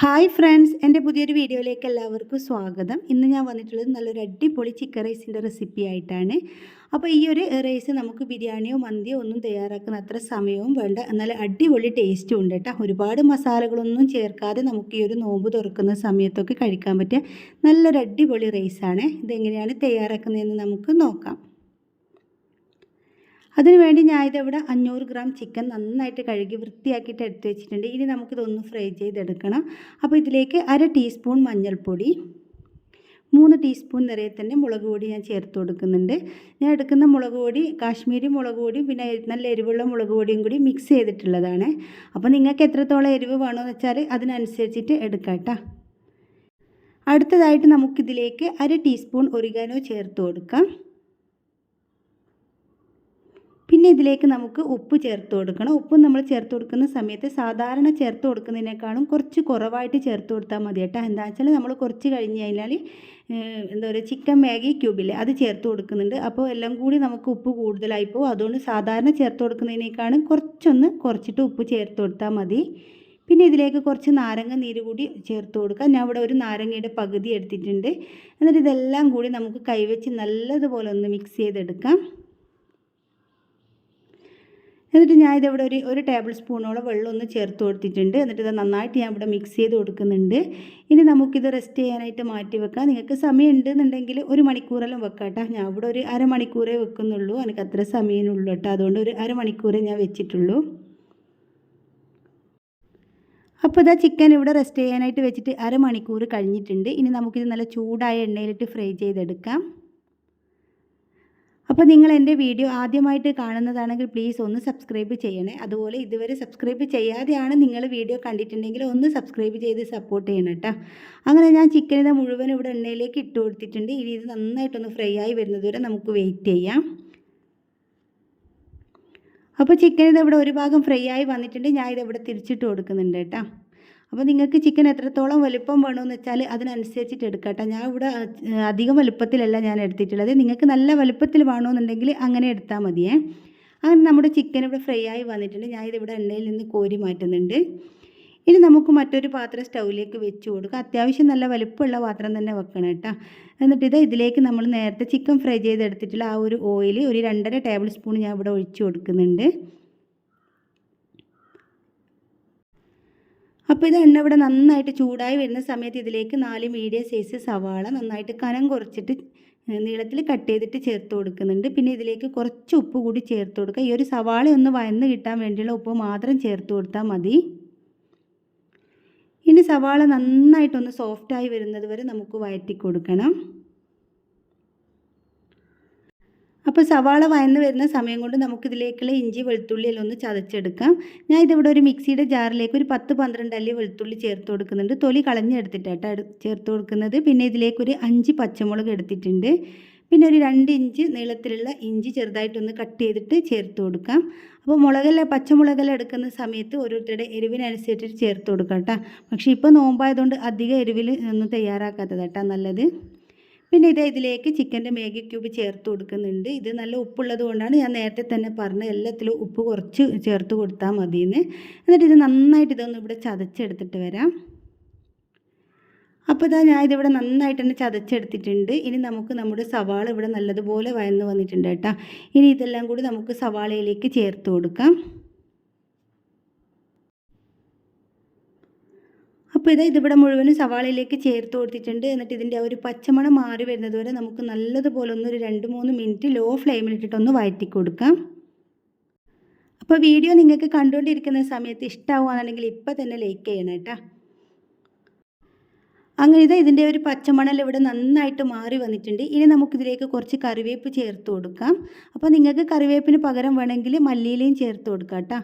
Hi friends എന്റെ പുതിയൊരു വീഡിയോയിലേക്ക് എല്ലാവർക്കും സ്വാഗതം. ഇന്ന് ഞാൻ വന്നിട്ടുള്ളത് നല്ലൊരു അടിപൊളി ചിക്കൻ റൈസിന്റെ റെസിപ്പി ആയിട്ടാണ്. അപ്പോൾ ഈ ഒരു റൈസ് നമുക്ക് ബിരിയാണിയോ മന്തിയോ ഒന്നും തയ്യാറാക്കുന്ന അത്ര സമയവും വേണ്ട. എന്നാൽ അടിപൊളി ടേസ്റ്റും ഉണ്ട് കേട്ടോ. ഒരുപാട് മസാലകളൊന്നും ചേർക്കാതെ നമുക്ക് ഈ ഒരു നോമ്പ് തുറക്കുന്ന സമയത്തൊക്കെ കഴിക്കാൻ പറ്റിയ നല്ലൊരു അടിപൊളി റൈസാണ് ഇതെങ്ങനെയാണ് തയ്യാറാക്കുന്നതെന്ന് നമുക്ക് നോക്കാം. അതിനുവേണ്ടി ഞാൻ ഇതവിടെ അഞ്ഞൂറ് ഗ്രാം ചിക്കൻ നന്നായിട്ട് കഴുകി വൃത്തിയാക്കിയിട്ട് എടുത്ത് വെച്ചിട്ടുണ്ട്. ഇനി നമുക്കിതൊന്ന് ഫ്രൈ ചെയ്തെടുക്കണം. അപ്പോൾ ഇതിലേക്ക് അര ടീസ്പൂൺ മഞ്ഞൾപ്പൊടി മൂന്ന് ടീസ്പൂൺ നിറയെ തന്നെ മുളക് പൊടി ഞാൻ ചേർത്ത് കൊടുക്കുന്നുണ്ട്. ഞാൻ എടുക്കുന്ന മുളക് പൊടി കാശ്മീരി മുളക് പൊടിയും പിന്നെ നല്ല എരിവുള്ള മുളക് പൊടിയും കൂടി മിക്സ് ചെയ്തിട്ടുള്ളതാണ്. അപ്പോൾ നിങ്ങൾക്ക് എത്രത്തോളം എരിവ് വേണമെന്ന് വെച്ചാൽ അതിനനുസരിച്ചിട്ട് എടുക്കാം കേട്ടോ അടുത്തതായിട്ട് നമുക്കിതിലേക്ക് അര ടീസ്പൂൺ ഒരിഗാനോ ചേർത്ത് കൊടുക്കാം. പിന്നെ ഇതിലേക്ക് നമുക്ക് ഉപ്പ് ചേർത്ത് കൊടുക്കണം. ഉപ്പ് നമ്മൾ ചേർത്ത് കൊടുക്കുന്ന സമയത്ത് സാധാരണ ചേർത്ത് കൊടുക്കുന്നതിനേക്കാളും കുറച്ച് കുറവായിട്ട് ചേർത്ത് കൊടുത്താൽ മതി കേട്ടോ. എന്താ വെച്ചാൽ നമ്മൾ കുറച്ച് കഴിഞ്ഞ് കഴിഞ്ഞാൽ എന്താ പറയുക ചിക്കൻ മാഗി ക്യൂബില്ലേ അത് ചേർത്ത് കൊടുക്കുന്നുണ്ട്. അപ്പോൾ എല്ലാം കൂടി നമുക്ക് ഉപ്പ് കൂടുതലായി പോകും. അതുകൊണ്ട് സാധാരണ ചേർത്ത് കൊടുക്കുന്നതിനേക്കാളും കുറച്ചൊന്ന് കുറച്ചിട്ട് ഉപ്പ് ചേർത്ത് കൊടുത്താൽ മതി. പിന്നെ ഇതിലേക്ക് കുറച്ച് നാരങ്ങ നീര് കൂടി ചേർത്ത് കൊടുക്കാം. ഞാൻ ഇവിടെ ഒരു നാരങ്ങയുടെ പകുതി എടുത്തിട്ടുണ്ട്. എന്നിട്ട് ഇതെല്ലാം കൂടി നമുക്ക് കൈവച്ച് നല്ലതുപോലെ ഒന്ന് മിക്സ് ചെയ്തെടുക്കാം. എന്നിട്ട് ഞാൻ ഇതിവിടെ ഒരു ഒരു ടേബിൾ സ്പൂണോളം വെള്ളം ഒന്ന് ചേർത്ത് കൊടുത്തിട്ടുണ്ട്. എന്നിട്ട് ഇത് നന്നായിട്ട് ഞാൻ ഇവിടെ മിക്സ് ചെയ്ത് കൊടുക്കുന്നുണ്ട്. ഇനി നമുക്കിത് റെസ്റ്റ് ചെയ്യാനായിട്ട് മാറ്റി വെക്കാം. നിങ്ങൾക്ക് സമയം ഉണ്ടെന്നുണ്ടെങ്കിൽ ഒരു മണിക്കൂറെല്ലാം വെക്കാം കേട്ടോ. ഞാൻ ഇവിടെ ഒരു അരമണിക്കൂറേ വെക്കുന്നുള്ളൂ. എനിക്ക് അത്ര സമയമുള്ളൂ കേട്ടോ. അതുകൊണ്ട് ഒരു അരമണിക്കൂറേ ഞാൻ വെച്ചിട്ടുള്ളൂ. അപ്പോൾ ഇതാ ചിക്കൻ ഇവിടെ റെസ്റ്റ് ചെയ്യാനായിട്ട് വെച്ചിട്ട് അരമണിക്കൂർ കഴിഞ്ഞിട്ടുണ്ട്. ഇനി നമുക്കിത് നല്ല ചൂടായ എണ്ണയിലിട്ട് ഫ്രൈ ചെയ്തെടുക്കാം. അപ്പോൾ നിങ്ങൾ എന്റെ വീഡിയോ ആദ്യമായിട്ട് കാണുന്നതാണെങ്കിൽ പ്ലീസ് ഒന്ന് സബ്സ്ക്രൈബ് ചെയ്യണേ. അതുപോലെ ഇതുവരെ സബ്സ്ക്രൈബ് ചെയ്യാതെയാണ് നിങ്ങൾ വീഡിയോ കണ്ടിട്ടുണ്ടെങ്കിൽ ഒന്ന് സബ്സ്ക്രൈബ് ചെയ്ത് സപ്പോർട്ട് ചെയ്യണം കേട്ടോ. അങ്ങനെ ഞാൻ ചിക്കൻ മുഴുവൻ ഇവിടെ എണ്ണയിലേക്ക് ഇട്ട് കൊടുത്തിട്ടുണ്ട്. ഇനി ഇത് നന്നായിട്ടൊന്ന് ഫ്രൈ ആയി വരുന്നത് വരെ നമുക്ക് വെയിറ്റ് ചെയ്യാം. അപ്പോൾ ചിക്കൻ ഇത് ഇവിടെ ഒരു ഭാഗം ഫ്രൈ ആയി വന്നിട്ടുണ്ട്. ഞാൻ ഇത് ഇവിടെ തിരിച്ചിട്ട് കൊടുക്കുന്നുണ്ട് കേട്ടോ. അപ്പോൾ നിങ്ങൾക്ക് ചിക്കൻ എത്രത്തോളം വലുപ്പം വേണമെന്ന് വെച്ചാൽ അതിനനുസരിച്ചിട്ട് എടുക്കാം ഞാൻ ഇവിടെ അധികം വലുപ്പത്തിലല്ല ഞാൻ എടുത്തിട്ടുള്ളത്. നിങ്ങൾക്ക് നല്ല വലുപ്പത്തിൽ വേണമെന്നുണ്ടെങ്കിൽ അങ്ങനെ എടുത്താൽ മതിയേ. അങ്ങനെ നമ്മുടെ ചിക്കൻ ഇവിടെ ഫ്രൈ ആയി വന്നിട്ടുണ്ട്. ഞാൻ ഇതിവിടെ എണ്ണയിൽ നിന്ന് കോരി മാറ്റുന്നുണ്ട്. ഇനി നമുക്ക് മറ്റൊരു പാത്രം സ്റ്റൗവിലേക്ക് വെച്ച് കൊടുക്കുക അത്യാവശ്യം നല്ല വലുപ്പമുള്ള പാത്രം തന്നെ വെക്കണം കേട്ടോ. എന്നിട്ട് ഇത് ഇതിലേക്ക് നമ്മൾ നേരത്തെ ചിക്കൻ ഫ്രൈ ചെയ്തെടുത്തിട്ടുള്ള ആ ഒരു ഓയിൽ ഒരു രണ്ടര ടേബിൾ സ്പൂൺ ഞാൻ ഇവിടെ ഒഴിച്ച് കൊടുക്കുന്നുണ്ട്. അപ്പോൾ ഇത് എണ്ണ ഇവിടെ നന്നായിട്ട് ചൂടായി വരുന്ന സമയത്ത് ഇതിലേക്ക് നാല് മീഡിയം സൈസ് സവാള നന്നായിട്ട് കനം കുറച്ചിട്ട് നീളത്തിൽ കട്ട് ചെയ്തിട്ട് ചേർത്ത് കൊടുക്കുന്നുണ്ട്. പിന്നെ ഇതിലേക്ക് കുറച്ച് ഉപ്പ് കൂടി ചേർത്ത് കൊടുക്കുക. ഈ ഒരു സവാള ഒന്ന് വയന്ന് കിട്ടാൻ വേണ്ടിയുള്ള ഉപ്പ് മാത്രം ചേർത്ത് കൊടുത്താൽ മതി. ഇനി സവാള നന്നായിട്ടൊന്ന് സോഫ്റ്റായി വരുന്നത് വരെ നമുക്ക് വയറ്റി കൊടുക്കണം. അപ്പോൾ സവാള വയന്ന് വരുന്ന സമയം കൊണ്ട് നമുക്കിതിലേക്കുള്ള ഇഞ്ചി വെളുത്തുള്ളി എല്ലാം ഒന്ന് ചതച്ചെടുക്കാം. ഞാൻ ഇതിവിടെ ഒരു മിക്സിയുടെ ജാറിലേക്ക് ഒരു പത്ത് പന്ത്രണ്ട് അല്ലി വെളുത്തുള്ളി ചേർത്ത് കൊടുക്കുന്നുണ്ട്. തൊലി കളഞ്ഞെടുത്തിട്ടാണ് ചേർത്ത് കൊടുക്കുന്നത്. പിന്നെ ഇതിലേക്ക് ഒരു അഞ്ച് പച്ചമുളക് എടുത്തിട്ടുണ്ട്. പിന്നെ ഒരു രണ്ട് ഇഞ്ച് നീളത്തിലുള്ള ഇഞ്ചി ചെറുതായിട്ടൊന്ന് കട്ട് ചെയ്തിട്ട് ചേർത്ത് കൊടുക്കാം. അപ്പോൾ മുളകെല്ലാം പച്ചമുളകെല്ലാം എടുക്കുന്ന സമയത്ത് ഓരോരുത്തരുടെ എരിവിനനുസരിച്ച് ചേർത്ത് കൊടുക്കാം കേട്ടോ പക്ഷേ ഇപ്പോൾ നോമ്പായതുകൊണ്ട് അധികം എരിവിൽ ഒന്നും തയ്യാറാക്കാത്തതാട്ടോ നല്ലത്. പിന്നെ ഇത് ഇതിലേക്ക് ചിക്കന്റെ മേഗി ക്യൂബ് ചേർത്ത് കൊടുക്കുന്നുണ്ട്. ഇത് നല്ല ഉപ്പുള്ളത് കൊണ്ടാണ് ഞാൻ നേരത്തെ തന്നെ പറഞ്ഞ എല്ലാത്തിലും ഉപ്പ് കുറച്ച് ചേർത്ത് കൊടുത്താൽ മതിയെന്ന്. എന്നിട്ട് ഇത് നന്നായിട്ട് ഇതൊന്ന് ഇവിടെ ചതച്ചെടുത്തിട്ട് വരാം. അപ്പോൾ ഇതാ ഞാൻ ഇതിവിടെ നന്നായിട്ട് തന്നെ ചതച്ചെടുത്തിട്ടുണ്ട്. ഇനി നമുക്ക് നമ്മുടെ സവാള ഇവിടെ നല്ലതുപോലെ വയന്ന് വന്നിട്ടുണ്ട് കേട്ടോ. ഇനി ഇതെല്ലാം കൂടി നമുക്ക് സവാളയിലേക്ക് ചേർത്ത് കൊടുക്കാം. അപ്പോൾ ഇത് ഇതിവിടെ മുഴുവനും സവാളയിലേക്ക് ചേർത്ത് കൊടുത്തിട്ടുണ്ട്. എന്നിട്ട് ഇതിന്റെ ഒരു പച്ചമണം മാറി വരുന്നത് വരെ നമുക്ക് നല്ലതുപോലെ ഒന്ന് ഒരു രണ്ട് മൂന്ന് മിനിറ്റ് ലോ ഫ്ലെയിമിലിട്ടിട്ടൊന്ന് വഴറ്റി കൊടുക്കാം. അപ്പോൾ വീഡിയോ നിങ്ങൾക്ക് കണ്ടുകൊണ്ടിരിക്കുന്ന സമയത്ത് ഇഷ്ടമാവുകയാണെന്നുണ്ടെങ്കിൽ ഇപ്പോൾ തന്നെ ലൈക്ക് ചെയ്യണം കേട്ടോ. അങ്ങനെ ഇത് ഇതിന്റെ ഒരു പച്ചമണൽ ഇവിടെ നന്നായിട്ട് മാറി വന്നിട്ടുണ്ട്. ഇനി നമുക്കിതിലേക്ക് കുറച്ച് കറിവേപ്പ് ചേർത്ത് കൊടുക്കാം. അപ്പോൾ നിങ്ങൾക്ക് കറിവേപ്പിന് പകരം വേണമെങ്കിൽ മല്ലിയിലയും ചേർത്ത് കൊടുക്കാം കേട്ടോ.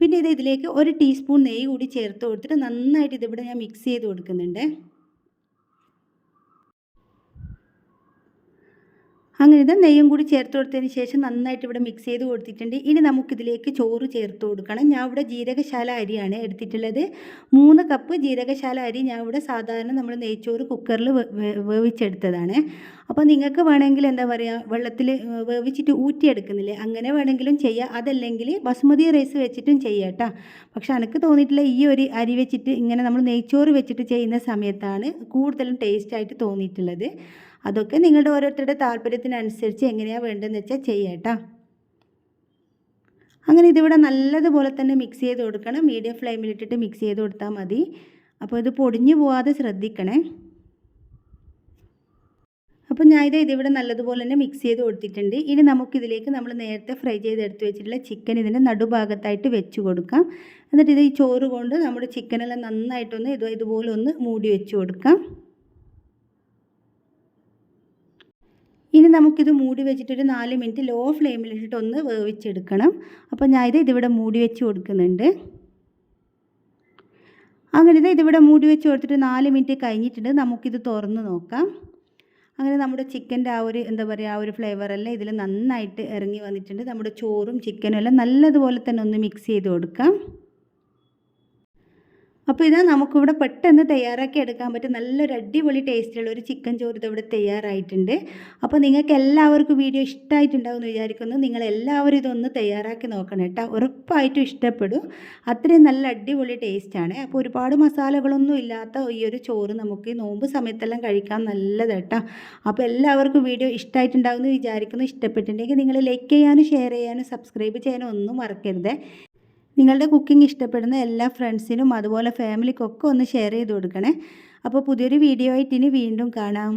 പിന്നെ ഇത് ഇതിലേക്ക് ഒരു ടീസ്പൂൺ നെയ്യ് കൂടി ചേർത്ത് കൊടുത്തിട്ട് നന്നായിട്ട് ഇതിവിടെ ഞാൻ മിക്സ് ചെയ്ത് കൊടുക്കുന്നുണ്ട്. അങ്ങനെ ഇത് നെയ്യും കൂടി ചേർത്ത് കൊടുത്തതിന് ശേഷം നന്നായിട്ട് ഇവിടെ മിക്സ് ചെയ്ത് കൊടുത്തിട്ടുണ്ട്. ഇനി നമുക്കിതിലേക്ക് ചോറ് ചേർത്ത് കൊടുക്കണം. ഞാൻ ഇവിടെ ജീരകശാല അരിയാണ് എടുത്തിട്ടുള്ളത്. മൂന്ന് കപ്പ് ജീരകശാല അരി ഞാൻ ഇവിടെ സാധാരണ നമ്മൾ നെയ്ച്ചോറ് കുക്കറിൽ വേവിച്ചെടുത്തതാണ്. അപ്പോൾ നിങ്ങൾക്ക് വേണമെങ്കിൽ എന്താ പറയുക വെള്ളത്തിൽ വേവിച്ചിട്ട് ഊറ്റിയെടുക്കുന്നില്ലേ? അങ്ങനെ വേണമെങ്കിലും ചെയ്യാം. അതല്ലെങ്കിൽ ബസുമതി റൈസ് വെച്ചിട്ടും ചെയ്യാം കേട്ടോ പക്ഷെ എനിക്ക് തോന്നിയിട്ടില്ല ഈ ഒരു അരി വെച്ചിട്ട് ഇങ്ങനെ നമ്മൾ നെയ്ച്ചോറ് വെച്ചിട്ട് ചെയ്യുന്ന സമയത്താണ് കൂടുതലും ടേസ്റ്റായിട്ട് തോന്നിയിട്ടുള്ളത്. അതൊക്കെ നിങ്ങളുടെ ഓരോരുത്തരുടെ താല്പര്യത്തിനനുസരിച്ച് എങ്ങനെയാണ് വേണ്ടതെന്ന് വെച്ചാൽ ചെയ്യാട്ടോ. അങ്ങനെ ഇതിവിടെ നല്ലതുപോലെ തന്നെ മിക്സ് ചെയ്ത് കൊടുക്കണം. മീഡിയം ഫ്ലെയിമിലിട്ടിട്ട് മിക്സ് ചെയ്ത് കൊടുത്താൽ മതി. അപ്പോൾ ഇത് പൊടിഞ്ഞു പോവാതെ ശ്രദ്ധിക്കണേ. അപ്പോൾ ഞാൻ ഇത് ഇതിവിടെ നല്ലതുപോലെ തന്നെ മിക്സ് ചെയ്ത് കൊടുത്തിട്ടുണ്ട്. ഇനി നമുക്കിതിലേക്ക് നമ്മൾ നേരത്തെ ഫ്രൈ ചെയ്തെടുത്ത് വെച്ചിട്ടുള്ള ചിക്കൻ ഇതിന്റെ നടുഭാഗത്തായിട്ട് വെച്ച് കൊടുക്കാം. എന്നിട്ട് ഇത് ഈ ചോറ് കൊണ്ട് നമ്മുടെ ചിക്കനെല്ലാം നന്നായിട്ടൊന്ന് ഇത് ഇതുപോലെ ഒന്ന് മൂടി വെച്ച് കൊടുക്കാം. ഇനി നമുക്കിത് മൂടി വെച്ചിട്ടൊരു നാല് മിനിറ്റ് ലോ ഫ്ലെയിമിലിട്ടിട്ട് ഒന്ന് വേവിച്ചെടുക്കണം. അപ്പോൾ ഞാൻ ഇത് ഇതിവിടെ മൂടി വെച്ച് കൊടുക്കുന്നുണ്ട്. അങ്ങനെ ഇത് ഇതിവിടെ മൂടി വെച്ച് കൊടുത്തിട്ട് നാല് മിനിറ്റ് കഴിഞ്ഞിട്ടുണ്ട്. നമുക്കിത് തുറന്ന് നോക്കാം. അങ്ങനെ നമ്മുടെ ചിക്കന്റെ ആ ഒരു എന്താ പറയുക ആ ഒരു ഫ്ലേവറെല്ലാം ഇതിൽ നന്നായിട്ട് ഇറങ്ങി വന്നിട്ടുണ്ട്. നമ്മുടെ ചോറും ചിക്കനും എല്ലാം നല്ലതുപോലെ തന്നെ ഒന്ന് മിക്സ് ചെയ്ത് കൊടുക്കാം. അപ്പോൾ ഇതാ നമുക്കിവിടെ പെട്ടെന്ന് തയ്യാറാക്കി എടുക്കാൻ പറ്റും നല്ലൊരു അടിപൊളി ടേസ്റ്റുള്ള ഒരു ചിക്കൻ ചോറ് ഇവിടെ തയ്യാറായിട്ടുണ്ട്. അപ്പോൾ നിങ്ങൾക്ക് എല്ലാവർക്കും വീഡിയോ ഇഷ്ടമായിട്ടുണ്ടാവും എന്ന് വിചാരിക്കുന്നു. നിങ്ങൾ എല്ലാവരും ഇതൊന്ന് തയ്യാറാക്കി നോക്കണം കേട്ടോ. ഉറപ്പായിട്ടും ഇഷ്ടപ്പെടും. അത്രയും നല്ല അടിപൊളി ടേസ്റ്റാണ് അപ്പോൾ ഒരുപാട് മസാലകളൊന്നും ഇല്ലാത്ത ഈ ഒരു ചോറ് നമുക്ക് നോമ്പ് സമയത്തെല്ലാം കഴിക്കാൻ നല്ലത് കേട്ടോ. അപ്പോൾ എല്ലാവർക്കും വീഡിയോ ഇഷ്ടമായിട്ടുണ്ടാവും എന്ന് വിചാരിക്കുന്നു. ഇഷ്ടപ്പെട്ടിട്ടുണ്ടെങ്കിൽ നിങ്ങൾ ലൈക്ക് ചെയ്യാനും ഷെയർ ചെയ്യാനും സബ്സ്ക്രൈബ് ചെയ്യാനും ഒന്നും മറക്കരുത്. നിങ്ങളുടെ കുക്കിംഗ് ഇഷ്ടപ്പെടുന്ന എല്ലാ ഫ്രണ്ട്സിനും അതുപോലെ ഫാമിലിക്കൊക്കെ ഒന്ന് ഷെയർ ചെയ്ത് കൊടുക്കണേ. അപ്പോൾ പുതിയൊരു വീഡിയോ ആയിട്ട് ഇനി വീണ്ടും കാണാം.